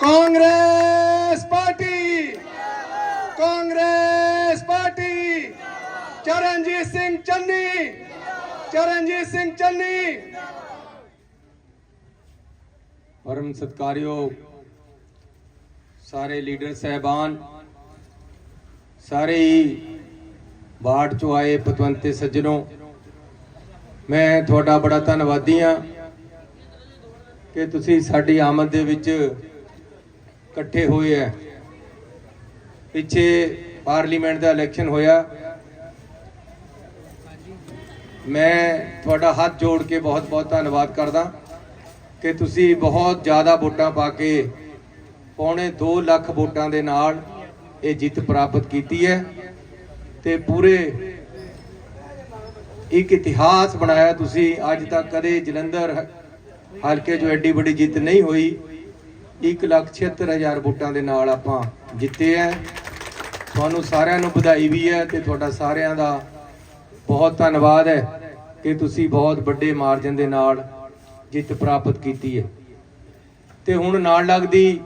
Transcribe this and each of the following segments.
Congress party. Congress party. Charanjit Singh Channi. Charanjit Singh Channi. ਪਰਮ ਸਤਕਾਰਿਓ, ਸਾਰੇ ਲੀਡਰ ਸਹਿਬਾਨ, ਸਾਰੇ ਹੀ ਬਾੜ ਚੋਂ ਆਏ ਪਤਵੰਤੇ ਸੱਜਣੋ, ਮੈਂ ਤੁਹਾਡਾ ਬੜਾ ਧੰਨਵਾਦੀ ਹਾਂ ਕਿ ਤੁਸੀਂ ਸਾਡੀ ਆਮਦ ਦੇ ਵਿੱਚ ਇਕੱਠੇ ਹੋਏ ਹੈ। ਪਿੱਛੇ ਪਾਰਲੀਮੈਂਟ ਦਾ ਇਲੈਕਸ਼ਨ ਹੋਇਆ। ਮੈਂ ਤੁਹਾਡਾ ਹੱਥ ਜੋੜ ਕੇ ਬਹੁਤ ਬਹੁਤ ਧੰਨਵਾਦ ਕਰਦਾ ਕਿ ਤੁਸੀਂ ਬਹੁਤ ਜ਼ਿਆਦਾ ਵੋਟਾਂ ਪਾ ਕੇ ਪੌਣੇ 2 ਲੱਖ ਵੋਟਾਂ ਦੇ ਨਾਲ ਇਹ ਜਿੱਤ ਪ੍ਰਾਪਤ ਕੀਤੀ ਹੈ ਤੇ ਪੂਰੇ ਇੱਕ ਇਤਿਹਾਸ ਬਣਾਇਆ ਤੁਸੀਂ। ਅੱਜ ਤੱਕ ਕਦੇ ਜਲੰਧਰ ਹਲਕੇ 'ਚੋਂ ਐਡੀ ਵੱਡੀ ਜਿੱਤ ਨਹੀਂ ਹੋਈ। 176000 ਵੋਟਾਂ ਦੇ ਨਾਲ ਆਪਾਂ ਜਿੱਤੇ ਹੈ ਤੁਹਾਨੂੰ ਸਾਰਿਆਂ ਨੂੰ ਵਧਾਈ ਵੀ ਹੈ ਤੇ ਤੁਹਾਡਾ ਸਾਰਿਆਂ ਦਾ ਬਹੁਤ ਧੰਨਵਾਦ ਹੈ ਕਿ ਤੁਸੀਂ ਬਹੁਤ ਵੱਡੇ ਮਾਰਜਨ ਦੇ ਨਾਲ ਜਿੱਤ ਪ੍ਰਾਪਤ ਕੀਤੀ ਹੈ। ਤੇ ਹੁਣ ਨਾਲ ਲੱਗਦੀ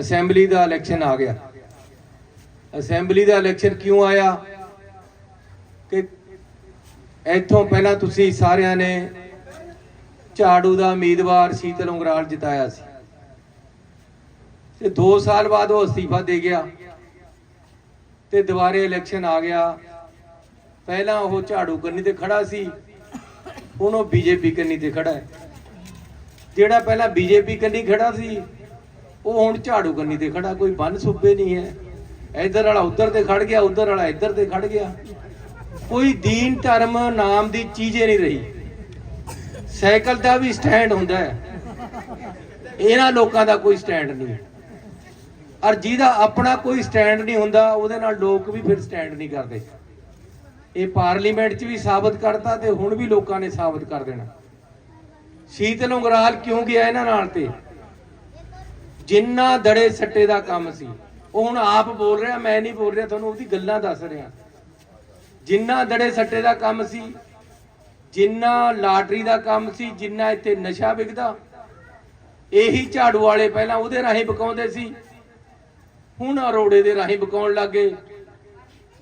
ਅਸੈਂਬਲੀ ਦਾ ਇਲੈਕਸ਼ਨ ਆ ਗਿਆ। ਅਸੈਂਬਲੀ ਦਾ ਇਲੈਕਸ਼ਨ ਕਿਉਂ ਆਇਆ? ਕਿ ਇੱਥੋਂ ਪਹਿਲਾਂ ਤੁਸੀਂ ਸਾਰਿਆਂ ਨੇ ਝਾੜੂ ਦਾ ਉਮੀਦਵਾਰ ਸ਼ੀਤਲ ਉਂਗਰਾਲ ਜਿਤਾਇਆ ਸੀ। ਤੇ 2 ਸਾਲ ਬਾਅਦ ਉਹ ਅਸਤੀਫਾ ਦੇ ਗਿਆ ਤੇ ਦੁਬਾਰੇ ਇਲੈਕਸ਼ਨ ਆ ਗਿਆ। ਪਹਿਲਾਂ ਉਹ ਝਾੜੂ ਕੰਨੀ ਤੇ ਖੜਾ ਸੀ, ਹੁਣ ਉਹ ਬੀਜੇਪੀ ਕੰਨੀ ਤੇ ਖੜਾ ਹੈ। ਜਿਹੜਾ ਪਹਿਲਾਂ ਬੀਜੇਪੀ ਕੰਨੀ ਖੜਾ ਸੀ, ਉਹ ਹੁਣ ਝਾੜੂ ਕੰਨੀ ਤੇ ਖੜਾ, ਕੋਈ ਬੰਨ ਸੁੱਬੇ ਨਹੀਂ ਹੈ। ਇੱਧਰ ਵਾਲਾ ਉੱਧਰ ਤੇ ਖੜ ਗਿਆ, ਉੱਧਰ ਵਾਲਾ ਇੱਧਰ ਤੇ ਖੜ ਗਿਆ। ਕੋਈ ਦੀਨ ਧਰਮ ਨਾਮ ਦੀ ਚੀਜ਼ ਨਹੀਂ ਰਹੀ। ਸਾਈਕਲ ਦਾ ਵੀ ਸਟੈਂਡ ਹੁੰਦਾ ਹੈ। ਇਹਨਾਂ ਲੋਕਾਂ ਦਾ ਕੋਈ ਸਟੈਂਡ ਨਹੀਂ ਔਰ ਜਿਹਦਾ ਆਪਣਾ ਕੋਈ ਸਟੈਂਡ ਨਹੀਂ ਹੁੰਦਾ, ਉਹਦੇ ਨਾਲ ਲੋਕ ਵੀ ਫਿਰ ਸਟੈਂਡ ਨਹੀਂ ਕਰਦੇ। ਇਹ ਪਾਰਲੀਮੈਂਟ 'ਚ ਵੀ ਸਾਬਤ ਕਰਤਾ ਤੇ ਹੁਣ ਵੀ ਲੋਕਾਂ ਨੇ ਸਾਬਤ ਕਰ ਦੇਣਾ। ਸ਼ੀਤਲ ਉਂਗਰਾਲ ਕਿਉਂ ਗਿਆ ਇਹਨਾਂ ਨਾਲ ਤੇ? ਜਿੰਨਾ ਦੜੇ ਸੱਟੇ ਦਾ ਕੰਮ ਸੀ। ਉਹ ਹੁਣ ਆਪ ਬੋਲ ਰਿਹਾ, ਮੈਂ ਨਹੀਂ ਬੋਲ ਰਿਹਾ, ਤੁਹਾਨੂੰ ਉਹਦੀ ਗੱਲਾਂ ਦੱਸ ਰਿਹਾ। ਜਿੰਨਾ ਦੜੇ ਸੱਟੇ ਦਾ ਕੰਮ ਸੀ, ਜਿੰਨਾ ਲਾਟਰੀ ਦਾ ਕੰਮ ਸੀ, ਜਿੰਨਾ ਇੱਥੇ ਨਸ਼ਾ ਵਿਕਦਾ, ਇਹੀ ਝਾੜੂ ਵਾਲੇ ਪਹਿਲਾਂ ਉਹਦੇ ਰਾਹੀਂ ਬਕਾਉਂਦੇ ਸੀ। ਹੁਣ ਅਰੋੜੇ ਦੇ ਰਾਹੀਂ ਬਕਾਉਣ ਲੱਗੇ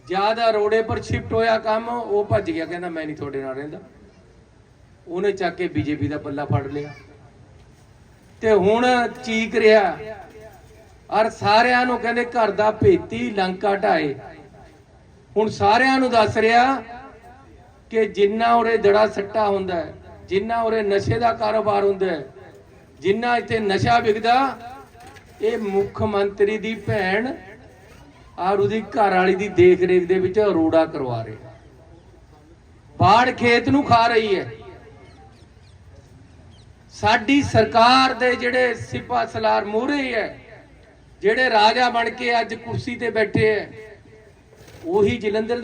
ਜ਼ਿਆਦਾ ਅਰੋੜੇ ਪਰ ਸ਼ਿਫਟ ਹੋਇਆ ਕੰਮ, ਉਹ ਭੱਜ ਗਿਆ, ਕਹਿੰਦਾ ਮੈਂ ਨਹੀਂ ਤੁਹਾਡੇ ਨਾਲ ਰਹਿੰਦਾ। ਉਹਨੇ ਚੱਕ ਕੇ ਬੀਜੇਪੀ ਦਾ ਪੱਲਾ ਫੜ ਲਿਆ। ਤੇ ਹੁਣ ਚੀਕ ਰਿਹਾ। ਔਰ ਸਾਰਿਆਂ ਨੂੰ ਕਹਿੰਦੇ ਘਰ ਦਾ ਭੇਤੀ ਲੰਕਾ ਢਾਏ। ਹੁਣ ਸਾਰਿਆਂ ਨੂੰ ਦੱਸ ਰਿਹਾ ਕਿ ਜਿੰਨਾ ਉਰੇ ਦੜਾ ਸੱਟਾ ਹੁੰਦਾ, ਜਿੰਨਾ ਉਰੇ ਨਸ਼ੇ ਦਾ ਕਾਰੋਬਾਰ ਹੁੰਦਾ, ਜਿੰਨਾ ਇੱਥੇ ਨਸ਼ਾ ਵਿਕਦਾ ਇਹ ਮੁੱਖ ਮੰਤਰੀ ਦੀ ਭੈਣ ਔਰ ਉਹਦੀ ਘਰ ਵਾਲੀ ਦੀ ਦੇਖ ਰੇਖ ਦੇ ਵਿੱਚ ਅਰੋੜਾ ਕਰਵਾ ਰਿਹਾ ਬਾੜ ਖੇਤ ਨੂੰ ਖਾ ਰਹੀ ਹੈ। ਸਾਡੀ ਸਰਕਾਰ ਦੇ ਜਿਹੜੇ ਸਿਪਾ ਸਲਾਰ ਮੂਹਰੇ ਹੈ, ਜਿਹੜੇ ਰਾਜਾ ਬਣ ਕੇ ਅੱਜ ਕੁਰਸੀ ਤੇ ਬੈਠੇ ਹੈ, ਉਹੀ ਜਲੰਧਰ